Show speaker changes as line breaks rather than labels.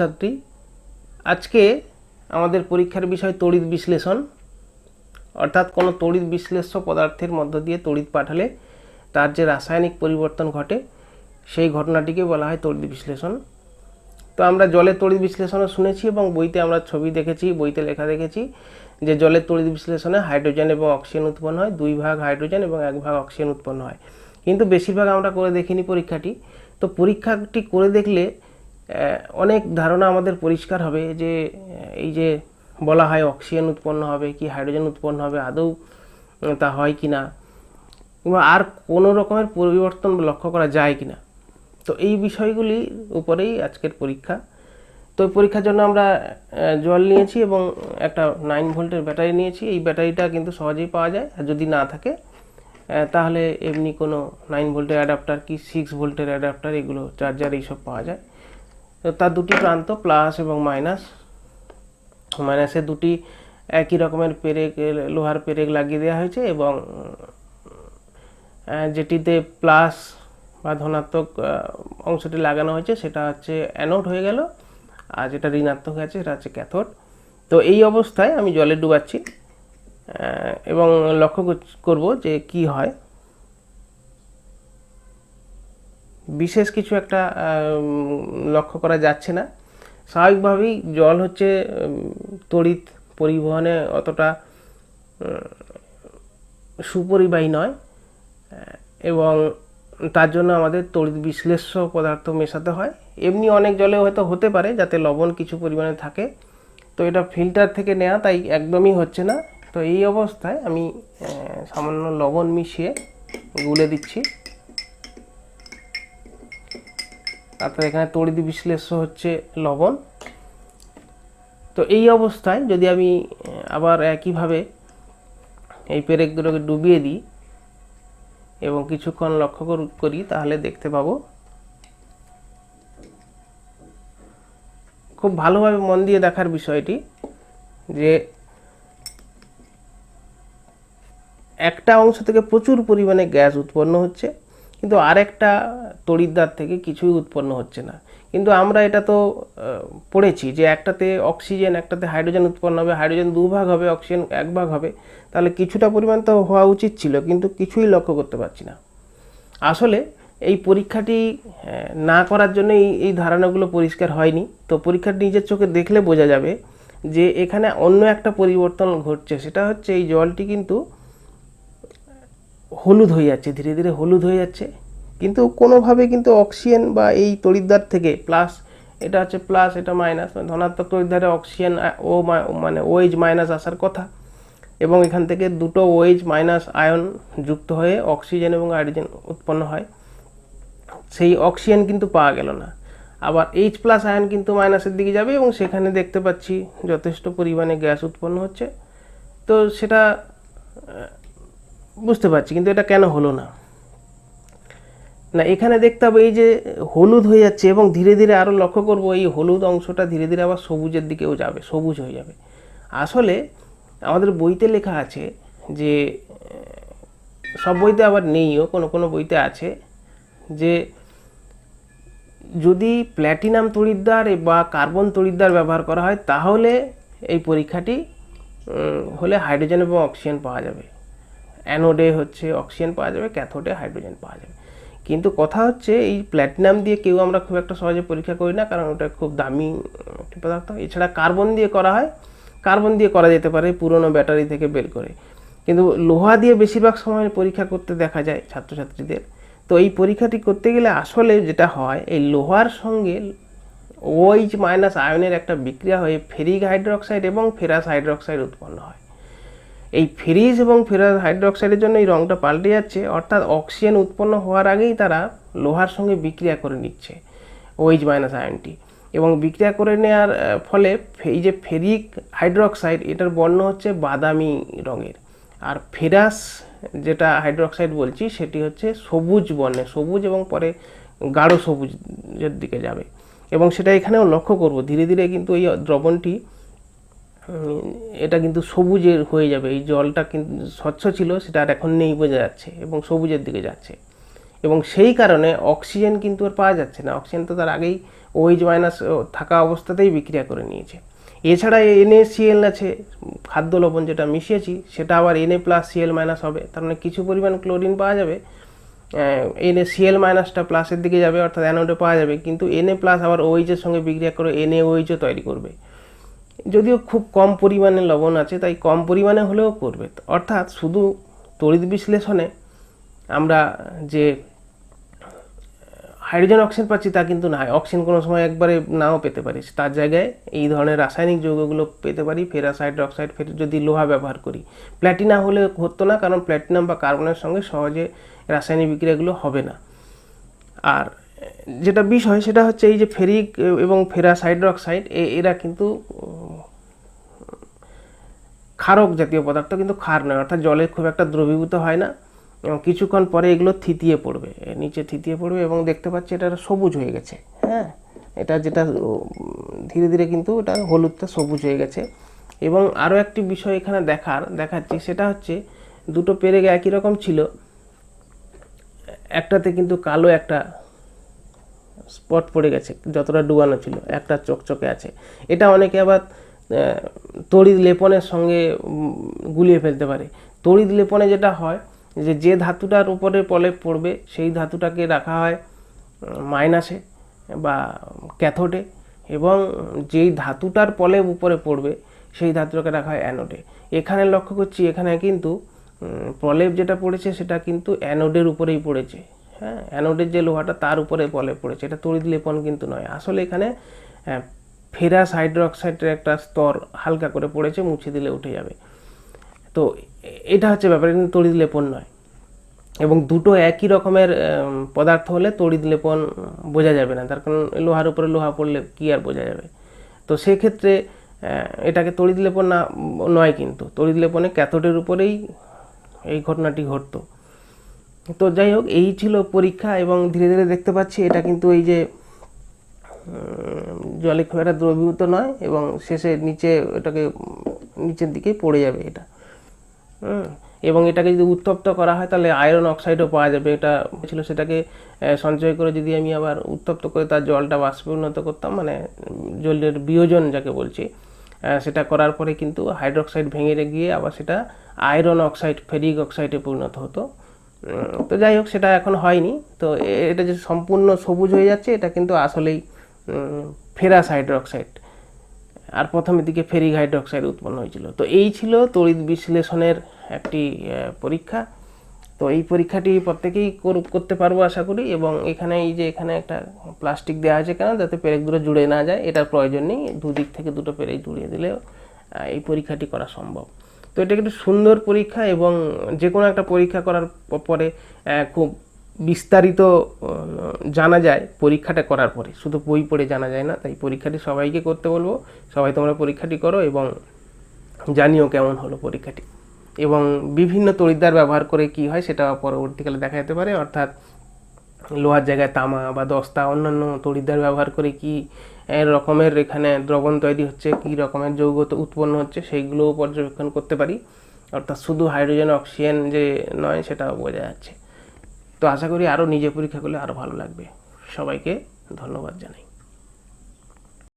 ছাত্রছাত্রী, আজকে আমাদের পরীক্ষার বিষয় তড়িৎ বিশ্লেষণ। অর্থাৎ কোনো তড়িৎ বিশ্লেষ্য পদার্থের মধ্য দিয়ে তড়িৎ পাঠালে তার যে রাসায়নিক পরিবর্তন ঘটে, সেই ঘটনাটিকে বলা হয় তড়িৎ বিশ্লেষণ। তো আমরা জলের তড়িৎ বিশ্লেষণও শুনেছি এবং বইতে আমরা ছবি দেখেছি, বইতে লেখা দেখেছি যে জলের তড়িৎ বিশ্লেষণে হাইড্রোজেন এবং অক্সিজেন উৎপন্ন হয়, দুই ভাগ হাইড্রোজেন এবং এক ভাগ অক্সিজেন উৎপন্ন হয়। কিন্তু বেশিরভাগ আমরা করে দেখিনি পরীক্ষাটি। তো পরীক্ষাটি করে দেখলে অনেক ধারণা আমাদের পরিষ্কার হবে যে এই যে বলা হয় অক্সিজেন উৎপন্ন হবে, কি হাইড্রোজেন উৎপন্ন হবে, আদৌ তা হয় কি না? কিংবা আর কোনো রকমের পরিবর্তন লক্ষ্য করা যায় কি না? তো এই বিষয়গুলির উপরেই আজকের পরীক্ষা। তো পরীক্ষার জন্য আমরা জল নিয়েছি এবং একটা নাইন ভোল্টের ব্যাটারি নিয়েছি। এই ব্যাটারিটা কিন্তু সহজেই পাওয়া যায়। আর যদি না থাকে তাহলে এমনি কোনো নাইন ভোল্টের অ্যাডাপ্টার কি সিক্স ভোল্টের অ্যাডাপ্টার এগুলো চার্জার এইসব পাওয়া যায়। তার দুটি প্রান্ত প্লাস এবং মাইনাস মাইনাসে দুটি একই রকমের পেরেক, লোহার পেরেক লাগিয়ে দেওয়া হয়েছে এবং যেটিতে প্লাস বা ধনাত্মক অংশটি লাগানো হয়েছে, সেটা হচ্ছে অ্যানোড হয়ে গেল। আর যেটা ঋণাত্মক আছে, সেটা হচ্ছে ক্যাথোড তো এই অবস্থায় আমি জলে ডুবাচ্ছি এবং লক্ষ্য কর- করব যে কি হয়। বিশেষ কিছু একটা লক্ষ্য করা যাচ্ছে না। স্বাভাবিকভাবেই জল হচ্ছে তড়িৎ পরিবহনে অতটা সুপরিবাহী নয় এবং তার জন্য আমাদের তড়িৎ বিশ্লেষ্য পদার্থ মেশাতে হয়। এমনি অনেক জলে হয়তো হতে পারে, যাতে লবণ কিছু পরিমাণে থাকে। তো এটা ফিল্টার থেকে নেওয়া তাই একদমই হচ্ছে না। তো এই অবস্থায় আমি সামান্য লবণ মিশিয়ে গুলে দিচ্ছি। তারপরে এখানে তড়িৎ বিশ্লেষ্য হচ্ছে লবণ। তো এই অবস্থায় যদি আমি আবার একইভাবে এই পেরেকগুলোকে ডুবিয়ে দিই এবং কিছুক্ষণ লক্ষ্য করি, তাহলে দেখতে পাবো খুব ভালোভাবে মন দিয়ে দেখার বিষয়টি যে একটা অংশ থেকে প্রচুর পরিমাণে গ্যাস উৎপন্ন হচ্ছে। কিন্তু আরেকটা তড়িৎদ্বার থেকে কিছুই উৎপন্ন হচ্ছে না। কিন্তু আমরা এটা তো পড়েছি যে একটাতে অক্সিজেন, একটাতে হাইড্রোজেন উৎপন্ন হবে, হাইড্রোজেন দুভাগ হবে, অক্সিজেন এক ভাগ হবে, তাহলে কিছুটা পরিমাণ তো হওয়া উচিত ছিল, কিন্তু কিছুই লক্ষ্য করতে পারছি না। আসলে এই পরীক্ষাটি না করার জন্য এই ধারণাগুলো পরিষ্কার হয়নি। তো পরীক্ষাটি নিজের চোখে দেখলে বোঝা যাবে যে এখানে অন্য একটা পরিবর্তন ঘটছে, সেটা হচ্ছে এই জলটি কিন্তু হলুদ হয়ে যাচ্ছে, ধীরে ধীরে হলুদ হয়ে যাচ্ছে। কিন্তু কোনোভাবে কিন্তু অক্সিজেন বা এই তড়িৎদ্বার থেকে প্লাস এটা হচ্ছে প্লাস এটা মাইনাস ধনাত্মক তড়িৎদ্বারে অক্সিজেন ও মানে ওএইচ মাইনাস আসার কথা। এবং এখান থেকে দুটো ওয়েজ মাইনাস আয়ন যুক্ত হয়ে অক্সিজেন এবং হাইড্রোজেন উৎপন্ন হয়। সেই অক্সিজেন কিন্তু পাওয়া গেল না। আবার এইচ প্লাস আয়ন কিন্তু মাইনাসের দিকে যাবে এবং সেখানে দেখতে পাচ্ছি যথেষ্ট পরিমাণে গ্যাস উৎপন্ন হচ্ছে। তো সেটা বুঝতে পারছি, কিন্তু এটা কেন হলো না? না, এখানে দেখতে হবে এই যে হলুদ হয়ে যাচ্ছে এবং ধীরে ধীরে আরও লক্ষ্য করব এই হলুদ অংশটা ধীরে ধীরে আবার সবুজের দিকেও যাবে, সবুজ হয়ে যাবে। আসলে আমাদের বইতে লেখা আছে যে, সব বইতে আবার নেইও, কোনো কোনো বইতে আছে যে, যদি প্ল্যাটিনাম তড়িৎদ্বার এ- বা কার্বন তড়িৎদ্বার ব্যবহার করা হয়, তাহলে এই পরীক্ষাটি হলে হাইড্রোজেন এবং অক্সিজেন পাওয়া যাবে। অ্যানোডে হচ্ছে অক্সিজেন পাওয়া যাবে, ক্যাথোডে হাইড্রোজেন পাওয়া যাবে। কিন্তু কথা হচ্ছে এই প্ল্যাটিনাম দিয়ে কেউ আমরা খুব একটা সহজে পরীক্ষা করি না, কারণ ওটা খুব দামি একটি পদার্থ। এছাড়া কার্বন দিয়ে করা হয়, কার্বন দিয়ে করা যেতে পারে পুরনো ব্যাটারি থেকে বের করে। কিন্তু লোহা দিয়ে বেশিরভাগ সময় পরীক্ষা করতে দেখা যায় ছাত্রছাত্রীদের। তো এই পরীক্ষাটি করতে গেলে আসলে যেটা হয়, এই লোহার সঙ্গে ওইচ মাইনাস আয়নের একটা বিক্রিয়া হয়ে ফেরিক হাইড্রোক্সাইড এবং ফেরাস হাইড্রোক্সাইড উৎপন্ন হয়। এই ফেরিস এবং ফেরাস হাইড্রোক্সাইডের জন্য এই রঙটা পাল্টে যাচ্ছে, অর্থাৎ অক্সিজেন উৎপন্ন হওয়ার আগেই তারা লোহার সঙ্গে বিক্রিয়া করে নিচ্ছে ওইচ মাইনাস আয়নটি এবং বিক্রিয়া করে নেওয়ার ফলে এই যে ফেরিক হাইড্রোক্সাইড, এটার বর্ণ হচ্ছে বাদামি রঙের। আর ফেরাস যেটা হাইড্রোক্সাইড বলছি, সেটি হচ্ছে সবুজ বর্ণের, সবুজ এবং পরে গাঢ় সবুজের দিকে যাবে। এবং সেটা এখানেও লক্ষ্য করব, ধীরে ধীরে কিন্তু এই দ্রবণটি এটা কিন্তু সবুজের হয়ে যাবে। এই জলটা কিন্তু স্বচ্ছ ছিল, সেটা আর এখন নেই বোঝা যাচ্ছে এবং সবুজের দিকে যাচ্ছে। এবং সেই কারণে অক্সিজেন কিন্তু আর পাওয়া যাচ্ছে না। অক্সিজেন তো তার আগেই ওইচ মাইনাস থাকা অবস্থাতেই বিক্রিয়া করে নিয়েছে। এছাড়া এনএসিএল আছে, খাদ্য লবণ যেটা মিশিয়েছি, সেটা আবার এনএ প্লাস সিএল মাইনাস হবে। তার মানে কিছু পরিমাণ ক্লোরিন পাওয়া যাবে। এনএ সিএল মাইনাসটা প্লাসের দিকে যাবে, অর্থাৎ অ্যানোডে পাওয়া যাবে। কিন্তু এনএ প্লাস আবার ওইচের সঙ্গে বিক্রিয়া করে এনএ ওইচও তৈরি করবে। যদিও খুব কম পরিমাণে লবণ আছে, তাই কম পরিমাণে হলেও করবে। অর্থাৎ শুধু তড়িৎ বিশ্লেষণে আমরা যে, হাইড্রোজেন অক্সিজেন পাচ্ছি তা কিন্তু না, অক্সিজেন কোনো সময় একবারে নাও পেতে পারি। তার জায়গায় এই ধরনের রাসায়নিক যৌগগুলো পেতে পারি ফেরাস হাইড্রোক্সাইড ফের যদি লোহা ব্যবহার করি। প্ল্যাটিনা হলে হতো না, কারণ প্ল্যাটিনাম বা কার্বনের সঙ্গে সহজে রাসায়নিক বিক্রিয়াগুলো হবে না। আর যেটা বিষয় সেটা হচ্ছে এই যে ফেরিক এবং ফেরাস হাইড্রোক্সাইড এরা কিন্তু ক্ষারক জাতীয় পদার্থ কিন্তু ক্ষার নয়, অর্থাৎ জলে খুব একটা দ্রবীভূত হয় না। এবং কিছুক্ষণ পরে এগুলো থিতিয়ে পড়বে নিচে থিতিয়ে পড়বে এবং দেখতে পাচ্ছি এটা সবুজ হয়ে গেছে হ্যাঁ? এটা যেটা ধীরে ধীরে কিন্তু এটা হলুদটা সবুজ হয়ে গেছে। এবং আরও একটি বিষয় এখানে দেখার, দেখাচ্ছি, সেটা হচ্ছে দুটো পেরেক একই রকম ছিল, একটাতে কিন্তু কালো, একটা স্পট পড়ে গেছে, যতটা ডুবানো ছিল, একটা চকচকে আছে। এটা অনেকে আবার তড়িৎ লেপনের সঙ্গে গুলিয়ে ফেলতে পারে। তড়িৎ লেপনে যেটা হয়, যে যে ধাতুটার উপরে প্রলেপ পড়বে, সেই ধাতুটাকে রাখা হয় মাইনাসে বা ক্যাথোডে, এবং যেই ধাতুটার প্রলেপ উপরে পড়বে, সেই ধাতুটাকে রাখা হয় অ্যানোডে। এখানে লক্ষ্য করছি, এখানে কিন্তু প্রলেপ যেটা পড়েছে, সেটা কিন্তু অ্যানোডের উপরেই পড়েছে। হ্যাঁ অ্যানোডের যে লোহাটা তার উপরে প্রলেপ পড়েছে, এটা তড়িৎ লেপন কিন্তু নয়। আসলে এখানে ফেরাস হাইড্রোক্সাইডের একটা স্তর হালকা করে পড়েছে, মুছে দিলে উঠে যাবে। তো এটা হচ্ছে ব্যাপার কিন্তু তড়িৎ লেপন নয়। এবং দুটো একই রকমের পদার্থ হলে তড়িৎ লেপন বোঝা যাবে না। তার কারণ লোহার উপরে লোহা পড়লে কি আর বোঝা যাবে? তো সেক্ষেত্রে এটাকে তড়িৎ লেপন না, নয় কিন্তু। তড়িৎ লেপনে ক্যাথোডের উপরেই এই ঘটনাটি ঘটতো। তো যাই হোক, এই ছিল পরীক্ষা এবং ধীরে ধীরে দেখতে পাচ্ছি এটা কিন্তু এই যে জলে খুব একটা দ্রবীভূত নয় এবং শেষে নিচে এটাকে, নিচের দিকে পড়ে যাবে এটা। এবং এটাকে যদি উত্তপ্ত করা হয় তাহলে আয়রন অক্সাইডও পাওয়া যাবে। এটা ছিল সেটাকে সঞ্চয় করে যদি আমি আবার উত্তপ্ত করে তার জলটা বাষ্পে উন্নত করতাম মানে জলের বিয়োজন যাকে বলছি সেটা করার পরে কিন্তু হাইড্রোক্সাইড ভেঙে গিয়ে আবার সেটা আয়রন অক্সাইড ফেরিক অক্সাইডে পরিণত হতো। তো যাই হোক, সেটা এখন হয়নি। তো এটা যে সম্পূর্ণ সবুজ হয়ে যাচ্ছে, এটা কিন্তু আসলেই ফেরাস হাইড্রোক্সাইড আর প্রথমের দিকে ফেরিক হাইড্রোক্সাইড উৎপন্ন হয়েছিল। তো এই ছিল তড়িৎ বিশ্লেষণের একটি পরীক্ষা। তো এই পরীক্ষাটি প্রত্যেকেই কর- করতে পারব আশা করি। এবং এখানে এই যে এখানে একটা প্লাস্টিক দেওয়া আছে কেন, যাতে পেরেক দুটো জুড়ে না যায়, এটার প্রয়োজন নেই। দুদিক থেকে দুটো পেরেক জুড়িয়ে দিলেও এই পরীক্ষাটি করা সম্ভব। তো এটা একটি সুন্দর পরীক্ষা এবং যে কোনো একটা পরীক্ষা করার পরে খুব বিস্তারিত জানা যায় পরীক্ষাটা করার পরে। শুধু বই পড়ে জানা যায় না, তাই পরীক্ষাটি সবাইকে করতে বলব। সবাই তোমরা পরীক্ষাটি করো এবং জানিও কেমন হলো পরীক্ষাটি। এবং বিভিন্ন তড়িৎদ্বার ব্যবহার করে কি হয় সেটা পরবর্তীকালে দেখা যেতে পারে। অর্থাৎ লোহার জায়গায় তামা বা দস্তা, অন্যান্য তড়িদ্বার ব্যবহার করে কি রকমের এখানে দ্রবণ তৈরি হচ্ছে, কি রকমের যৌগ উৎপন্ন হচ্ছে, সেইগুলোও পর্যবেক্ষণ করতে পারি। অর্থাৎ শুধু হাইড্রোজেন, অক্সিজেন যে নয়, সেটাও বোঝা যাচ্ছে। তো আশা করি আরও নিজে পরীক্ষা করলে আরও ভালো লাগবে। সবাইকে ধন্যবাদ জানাই।